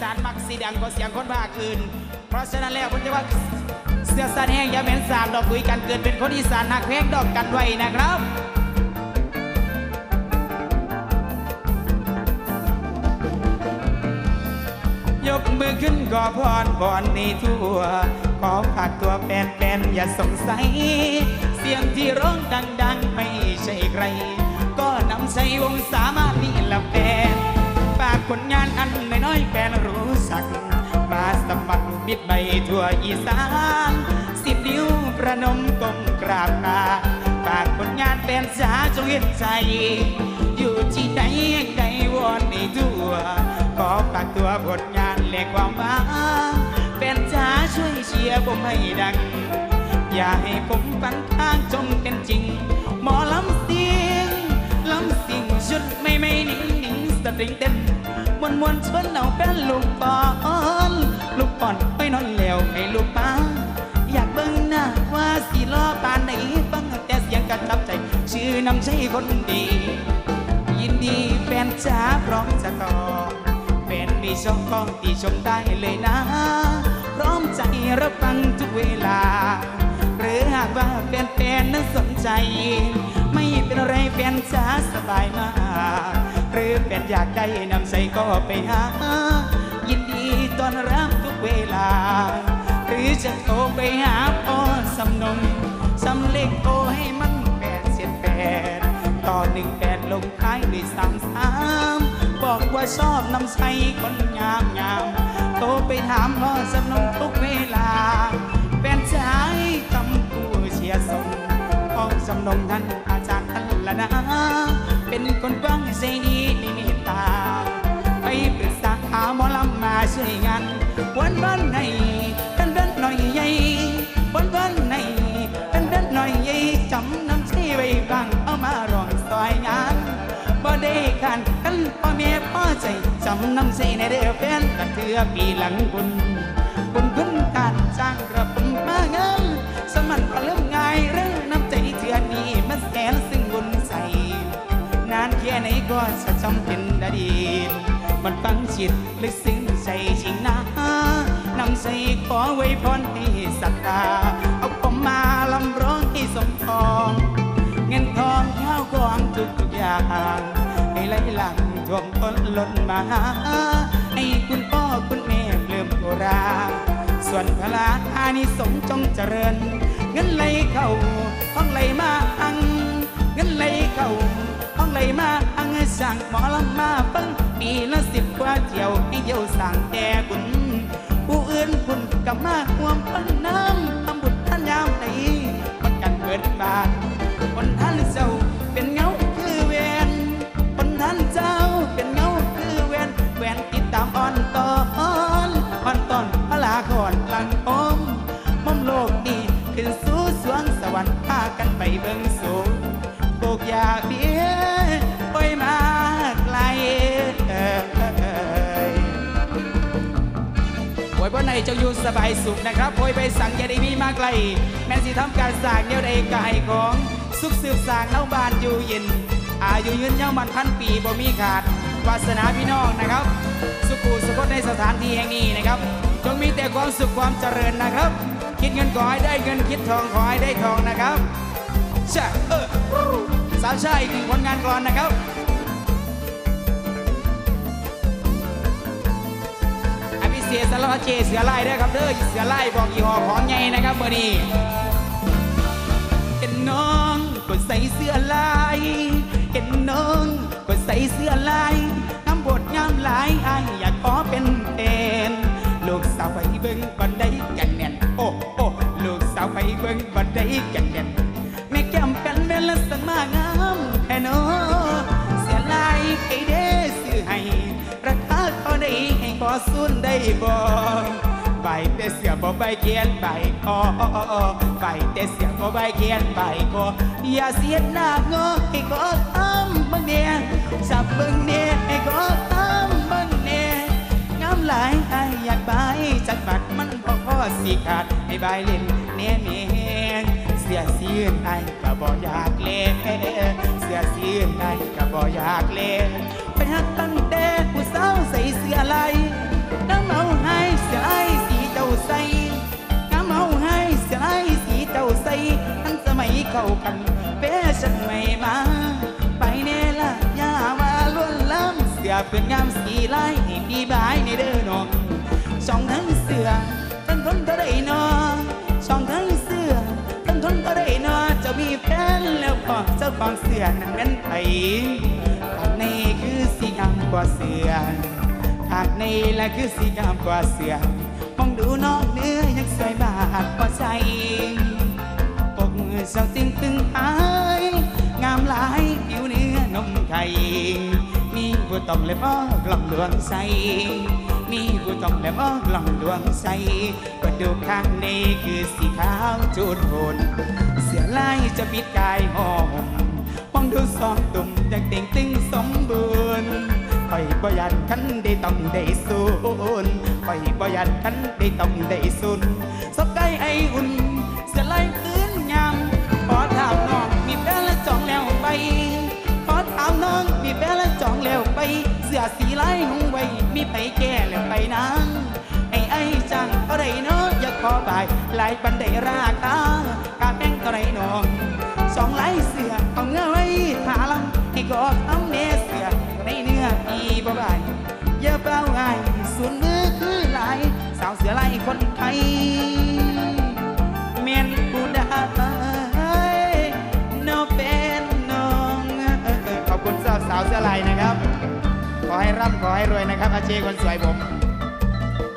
สานมักสีดังกว่าเสียงคนภาคอื่น เพราะฉะนั้นแล้วผมจะว่าเสื้อสานแห้งอย่าเป็นสามดอกคุยกันเกิดเป็นคนอีสานหักแพงดอกกันไว้นะครับยกมือขึ้นขอพรพรในทั่ว ขอฝากตัวแฟนแฟนอย่าสงสัย เสียงที่ร้องดัง ๆ ไม่ใช่ใคร ก็นำใช้วงสามารถนี่ละแฟน ผลงานอันน้อยๆแฟนรู้สัก มาสมัครมิตรใบทั่วอีสานสิบนิ้วประนมกลมกราบลาฝากผลงานแฟนสาจงเห็นใจ อยู่ที่ไหนใดวอนในทั่ว ขอฝากตัวผลงานและความหวังเป็นจ้าช่วยเชียร์ผมให้ดัง อย่าให้ผมฟังข้างจงเป็นจริง หมอลำเสียงลำสิ่งชุดไม่ไม่นิ่งนิ่งสตริงเต้น มวนมวนชวนเอาเป็นลูกบอลลูกบอลไปนอนแล้วให้ลูกป้าอยากเบิ่งหน้าว่าสีล้อปานไหนฟังแต่เสียงกระทับใจ ชื่อนำใช้คนดี ยินดีแฟนจ๋าพร้อมจะต่อแฟนมีช่องกล้องที่ชมได้เลยนะ พร้อมใจรับฟังทุกเวลา หรือหากว่าแฟนๆนั้นสนใจ ไม่เป็นไรแฟนจ๋าสบายมาก อยากได้นำใส่ก็ไปหา ยินดีต้อนรับทุกเวลา หรือจะโทรไปหาพ่อสำนงสำเล็กโทรให้มันแปดเสียแปดต่อหนึ่งแปดลงท้ายด้วยสามสามบอกว่าชอบนำใช้คนงามงามโทรไปถามพ่อสำนงทุกเวลาแฟนชายคำผู้เชียร์ส่งพ่อสำนงท่านอาจารย์ท่านละนะเป็นคนกว้างใจดี ม่พ่จำน้ำใช้ในเรือแฟนกันเถื่อปีหลังบุญบุญคุณการจ้างกระผมมาเงินสมันพอเริ่มง่ายเรื่องน้ำใจเถื่อนี้มันแสนซึ่งบุญใส่นานแค่ไหนก็จะจำเป็นอดีตมันฟังจิตลึกซึ้งใจจริงนะนำใส่ขอไว้พรให้ศรัทธาเอาผมมาลำร้องให้สมทอง เงินทองข้าวของทุกทุกๆอย่างให้ไหลหลัง ท่วมท้นล้นมา ให้คุณพ่อคุณแม่เริ่มโบราส่วนพลาอานิสงส์จงเจริญ เงินไหลเข้าห้องไหลมาอัง เงินไหลเข้าห้องไหลมาอังสั่งหมอลำมาฟังปีละสิบกว่าเที่ยวให้เดียวสั่งแต่คุณผู้อื่นคุณกับมาความพันน้ำ ไปเบิ่งสูงโบกอยากเบี้ยไปมาไกลเอ่ยโอยบนในเจ้าอยู่สบายสุขนะครับโอยไปสั่งอย่าได้มีมาไกล แม้นสิทำการสร้างแนวใดก็ให้ของ สุขสืบสร้างเล่าบานอยู่เย็น อายุยืนยาวมันพันปีบ่มีขาดวาสนาพี่น้องนะครับ สุขุสุขในสถานที่แห่งนี้นะครับ จงมีแต่ความสุขความเจริญนะครับ คิดเงินขอให้ได้เงินคิดทองขอให้ได้ทองนะครับ ช่เออสาวชาอีกหนึ่งผลงานก่อนนะครับอภิเษกสารพัดเจเสือไล่ด้วยครับเด้อเสือไล่บอกยี่ห้อของไงนะครับเมื่อนี้เห็นน้องก็ใส่เสื้อลายเห็นน้องก็ใส่เสื้อลายน้ำบทงามหลายไออยากขอเป็นแฟนลูกสาวไปเบิ่งบันได้กันแน่นโอ้โอ้ลูกสาวไปเบิ่งบันได้กันแน่นางามแค่นอเสียลายไอ้เด้ซื้อให้ราคาเท่าใดให้ขอสุนได้บ่ใบแต่เสียบ่ใบเขียนใบคอใบแต่เสียบ่ใบเขียนใบคออย่าเสียหน้างอให้ขอทำบังเนี่ยจับบิ่งเนี่ยให้ขอทำบังเนี่ยงามหลายไออยากใบจักบัดมันบ่พอสิขาดให้ใบเล่นเนี่ยเมงเสียสีนไอ้กะบอยากเล่เสียสีนไอ้กะบอยากเล่ไปหักตั้งแต่ผู้สาใส่เสื้อลาน้ำเมาให้เสียไอสีเจ้าใส่น้ำเมาให้เสียไอสีเจ้าใสทั้งสมัยเข้ากันเป้ฉันไม่มา ไปเนล่ะอย่ามาล้วนล้ำเสียเป็นงามสีไล่ดีบายในเด้อน้อง อเจ้างเสือนั้นเป็นไผข้างในคือสีงามกว่าเสือข้างในและคือสีงามกว่าเสือมองดูน้องเนื้อยังสวยบาดกว่าใจอกสาวติงตึงหายงามหลายผิวเนื้อนมไข่มีผู้ต้องและพ่อกล่อมดวงใส มีผู้ต้องและพ่อกล่อมดวงใสกระดูข้างในคือสีขาวจูดโหนเสียลายจะปิดกายหอมมองดูสองตุ่มยังเต่งตึงสมบูรณ์คอยบ่ยันคันได้ต้องได้สูนคอยบ่ยันคันได้ต้องได้สุนสบใกล้ไออุ่นเสียไล่พื้นยามขอถามน้องมีแฟนและจองแล้วไปขอถามน้องมีแฟน แล้วไป เสื้อสีลายนุ่งไว้ มีไปแก่แล้วไปนางไอ้ไอ้จังก็ได้เนาะอยากขอบายลายปันได้ราคากาแป้งก็ได้น้องสองลายเสื้อเอาเงื้อไว้ถาลังให้กอดเอาเนเสื้อในเนื้ออีบ่บายอย่าเบาง่ายส่วนมือคือหลายสาวเสือลายคนไทยาวเสื้อลายนะครับ ขอให้ร่ำขอให้รวยนะครับอาเจคนสวยผม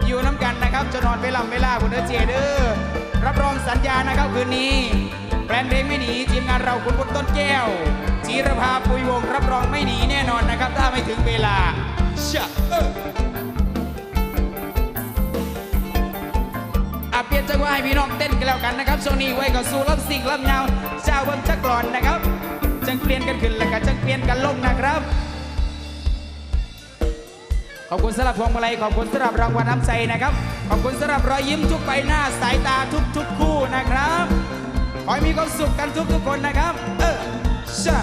อยู่น้ำกันนะครับจะนอนเวลาเวลาคุณเอเจเด้อรับรองสัญญานะครับคืนนี้แบรนด์เพลงไม่หนีทีมงานเราคุณบุญต้นแก้วจีรภาปุยวงรับรองไม่หนีแน่นอนนะครับ ถ้าไม่ถึงเวลาชะเอออาเปลี่ยนจังหวะให้พี่น้องเต้นกันแล้วกันนะครับช่วงนี้ไว้กับสู้ลำสิ่งลำยาเจ้าเบิ้งจักรอนนะครับ จังเปลี่ยนกันขึ้นแล้วก็จังเปลี่ยนกันลงนะครับ ขอบคุณสำหรับพวงมาลัยขอบคุณสำหรับรางวัลน้ำใจนะครับ ขอบคุณสำหรับรอยยิ้มทุกใบหน้าสายตาทุกทุกคู่นะครับ ขอให้มีความสุขกันทุกทุกคนนะครับ เออชา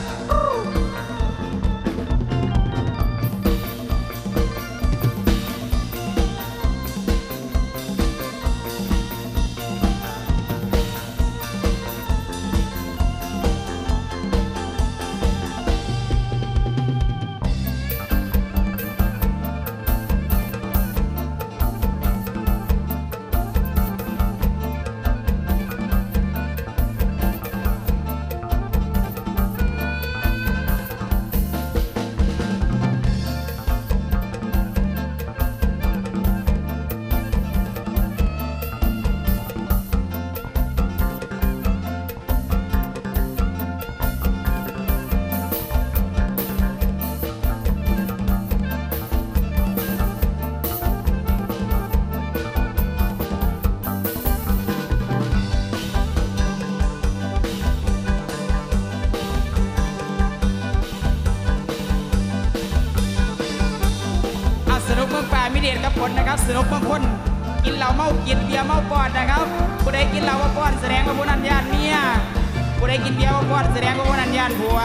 กบสนุกเมืองคนกินเหล้าเมากินเบียร์เมาปอนนะครับผู้ใดกินเหล้าว่าปอนแสดงว่าผู้นั้นญาติเมียผู้ใดกินเบียร์ว่าปอนแสดงว่าผู้นั้นญาติผัว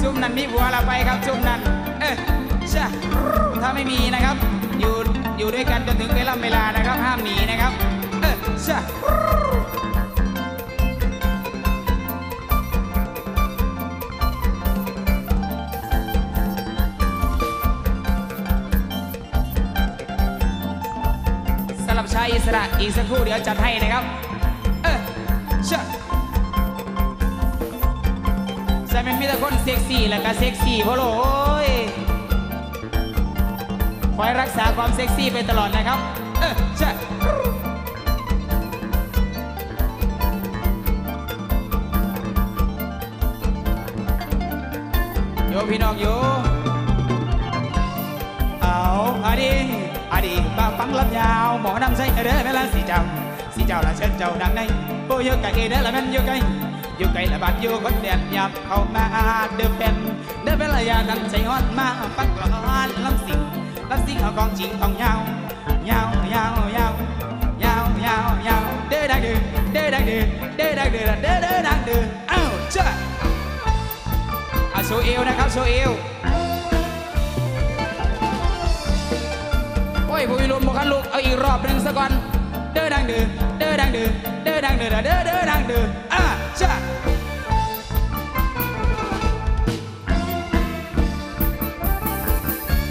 ซุ่มนั้นมีผัวเราไปครับซุ่มนั้น เออใช่ถ้าไม่มีนะครับ อยู่อยู่ด้วยกันจนถึงเวลาเวลานะครับ ห้ามหนีนะครับ เออใช่ อิสระอีกสักครู่เดี๋ยวจัดให้นะครับ เออเชอะใส่เป็นมีแต่คนเซ็กซี่แล้วก็เซ็กซี่พราะโลโอ้ยคอยรักษาความเซ็กซี่ไปตลอดนะครับ เออเชอะโยพี่น้องโยเอาอะดีอะ ดีบาฟังลำยาวหมอนำใส่เด้อเวลาสีเจ้าสีเจ้าละเชิญเจ้าดังในโอ้ยไก่เด้อละแม่นอยู่ไกลอยู่ไกลละบาดอยู่คนเดียดยับเข้ามาเดิมเป็นเด้อเป็นระยะกันใจฮอดมาฟังกลอนลำสิงลำสิงเอากองจริงต้องยาวยาวยาวยาวยาวยาวยาวเด้อดังเด้อเด้อดังเด้อเด้อดังเด้อเด้อเด้อดังเด้อเอ้าจ้าอะโชว์เอวนะครับโชว์เอว ยผู้วิลุมบ่คันลูกเอาอีกรอบหนึ่งสักก่อนเด้อดังเด้อเด้อดังเด้อเด้อดังเด้อเด้อเด้อดังเด้ออะจ้ะ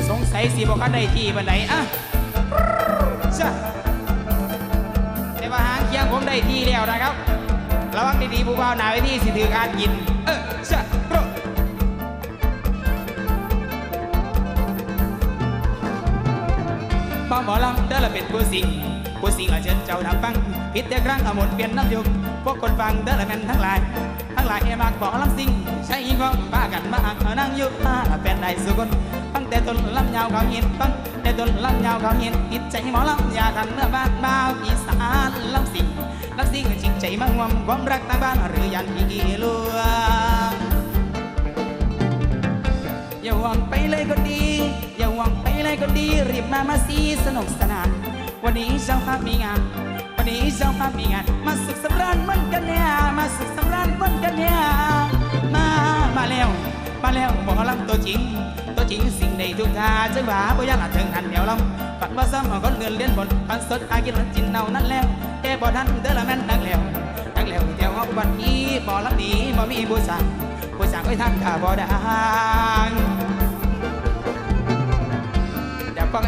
สงสัยสิบ่คันได้ที่บันไดอะจ้ะแต่ว่าหางเคียงผมได้ที่แล้วนะครับ ระวังดีๆผู้บ่าวหนาไว้ที่สิถือการกิน เออจ้ะ โปรป้าหมอลำเด้อละเป็นผู้สิงผู้สิงอาเชิญเจ้าทำฟังผิดแต่ครั้งอมนเปลี่ยนน้ำยกพวกคนฟังเด้อละแม่นทั้งหลาย ทั้งหลายเอมากบอกลำสิงใช้ความบ้ากันมาอานั่งอยู่อาเป็นได้สุคนฟังแต่ต้นลำยาวเขาหินฟังแต่ต้นลำยาวเขาหินติดใจหมอลำอยาทันเมื่อบ้านบ่าอีสานลำสิงลำสิงจริงใจมั่งวมความรักต่างบ้านหรือยันพี่ลว อย่าหวังไปเลยก็ดี อย่าหวังไปเลยก็ดี รีบมามาซีสนุกสนาน วันนี้เจ้าภาพมีงาน วันนี้เจ้าภาพมีงาน มาสุขสำราญมันกันเนี่ยมาสุขสำราญมันกันเนี่ยมามาแล้วมาแล้วหมอลำตัวจริง ตัวจริงสิ่งใดทุกท่าจังหวะบ่ยากอาจถึงหันเดียวลำฝันว่าซ้ำเอาคนเงินเลี้ยนบนปันสดอากินจินเนานั่นแล้วแต่บ่ทันเด้อละแม่นนักแล้วนักแล้วเดี๋ยวเอาบัดนี้บ่ลำนี้บ่มีผู้สั่งผู้สั่งไว้ทางข้าบ่ดัง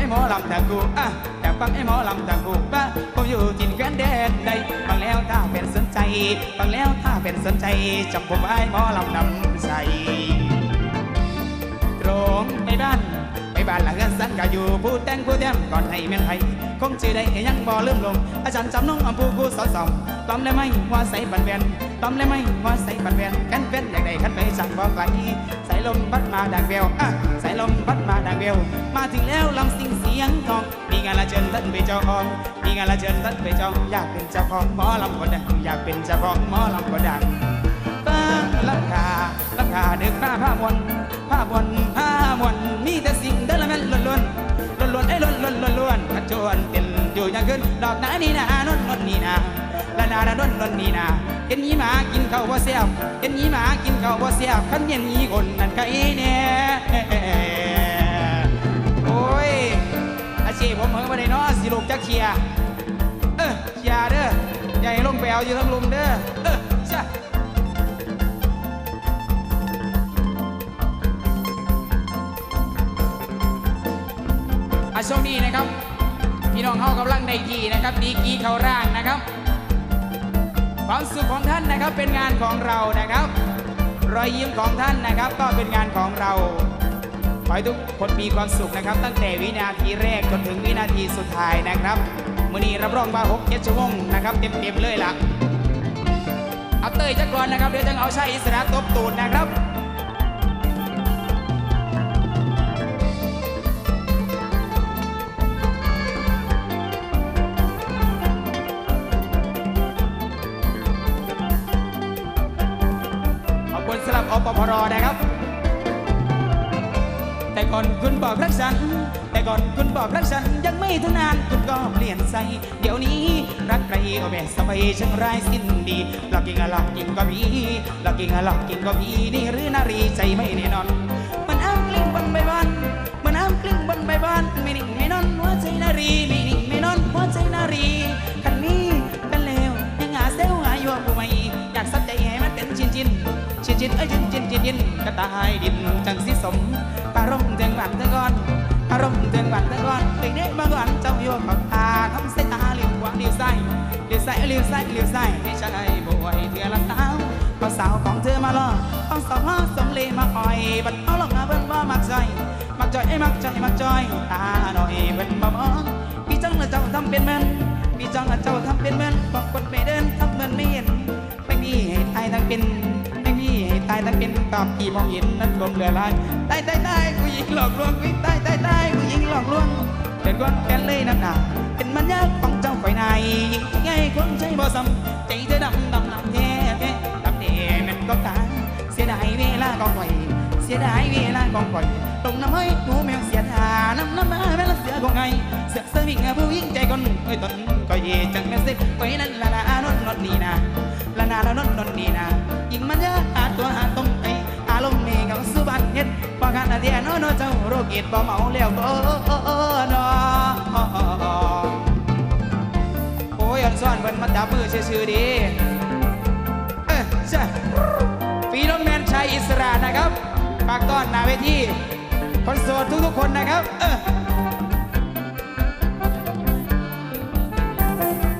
หมอลำทางกูอะอยากฟังไอ้หมอลำทางกูว่าผมอยู่จินแคว้นแดนใดฟังแล้วถ้าเป็นสนใจฟังแล้วถ้าเป็นสนใจจำผมไอ้หมอลำนำใจตรงไปบ้านไปบ้านหลังเงินสันก็อยู่ผู้แต่งผู้เตรียมก่อนให้แม่นไทยคงชื่อได้ยังบ่ลืมลง อาจารย์จำน้องอำผู้กูสอสองตอมได้ไหมว่าใส่บันเวียนตอมได้ไหมว่าใส่บันเวียนกันเป็นอย่างใดคันไปสั่งบ่ไกลใส่ลมพัดมาดังเบลอะใส่ลมพัดมาดังเบลมาถึงแล้วลำ ยงทอง มีงานละเชิญท่านไปเจ้าของ มีงานละเชิญท่านไปจองอยากเป็นเจ้าของหมอลำก็ดัง อยากเป็นเจ้าของหมอลำก็ดังฟังลำคาลำคาเดึกผ้าผ้ามวนผ้ามวนผ้ามวนมีแต่สิ่งเดินละแม่นล้วนล้วนล้วนล้วนไอ้ล้วนล้วนล้วนล้วนขจวนเป็นอยู่ย่างขึ้น ดอกนานี่นานนนนนี่นาละนานนนนนี่นาเห็นยีหมากินข้าวบ่เสียบเห็นยีหมากินข้าวบ่เสียบขันเย็นยีคนนั่นก็อีแน่โวอยู่ทั้งลุมเด้อเออจ้ะอาช่วงนี้นะครับ พี่น้องเขากำลังได้กีนะครับ ดีกีเขาร่างนะครับ ความสุขของท่านนะครับเป็นงานของเรานะครับ รอยยิ้มของท่านนะครับก็เป็นงานของเราขอให้ทุกคนมีความสุขนะครับ ตั้งแต่วินาทีแรกจนถึงวินาทีสุดท้ายนะครับ มื่อนี้รับรองว่าหกเจ็ดชั่วโมงนะครับเต็มๆเลยล่ะเอาเตยจักรก่อนนะครับเดี๋ยวจะเอาชัยอิสระตบตูดนะครับขอบคุณสำหรับอปพรนะครับ ก่อนคุณบอกรักฉัน แต่ก่อนคุณบอกรักฉันยังไม่ท่านานคุณก็เปลี่ยนใจ เดี๋ยวนี้รักใครก็แบบสบายช่างไร้สิ้นดีหลอกกิงอะหลอกกิงก็มีหลอกกิงอะหลอกกิงก็มีนี่หรือนารีใจไม่แน่นอน มันอ้างกลิ้งบนใบบานมันอ้างกลิ้งบนใบบานไม่นิ่งไม่นอนหัวใจนารีไม่นิ่งไม่นอนหัวใจนารีคันนี้เป็นเลวยังหาเซลหายู่ผู้ใหม่อยากสับใจให้มันเป็นชินชินชินชินเอ้ยินชินกระตายดินจังสิสมอารมณ์เตืองหวันเตืองก่อนอารมณ์เตืองหวันเตืองก่อนเด็กเด็กบางวันเจ้าโยมกับตาทำเส้นตาเลี้ยวขวาเลี้ยวซ้ายเลี้ยวซ้ายเลี้ยวซ้ายเลี้ยวซ้ายให้ชายบ่อยเถื่อละสาวพอสาวของเธอมาล่อของสาวล้อสมเลมาอ่อยบัดเอาลงมาเบิ่งบ่มักใจมักจอยไอ้มักใจมักจอยตาหน่อยเบิ่งบ่มองพี่จังละเจ้าทำเป็นแม่นพี่จังละเจ้าทำเป็นแม่นบอกกดไม่เดินทำเหมือนไม่เห็นายทั้งเป็นตอบกี่มองเห็นนั้นรวมเหลือลายตายตายตายผู้หญิงหลอกลวงวิ่งตายตายตายผู้หญิงหลอกลวงเดินก้อนแกนเลยน้ำหนาเป็นมันยากของเจ้าฝ่ายนายยิ่งไงคนใจบ่ซ้ำใจเธอดำดำดำแท้แท้ดำเด่มันก็ตายเสียดายเวลากองไฟเสียดายเวลากองไฟตรงน้ำเฮ้ยหนูแมวเสียทาน้ำน้ำมาแม่ละเสือของไงเสือเสือวิ่งผู้หญิงใจคนเอ้ยตนก็เย่จังแม่สิไว้นั่นละละนนนนนี่นะละนาละนน เจ้าโรคเอดบ่เมาแล้วเออนอโอ้ยอันซ่อนเพิ่นมาดับมือซื่อๆดีเออใช่ฟีโนแมนชายอิสระนะครับปากต้อนนาเวทีคอนโสดทุกๆคนนะครับเออ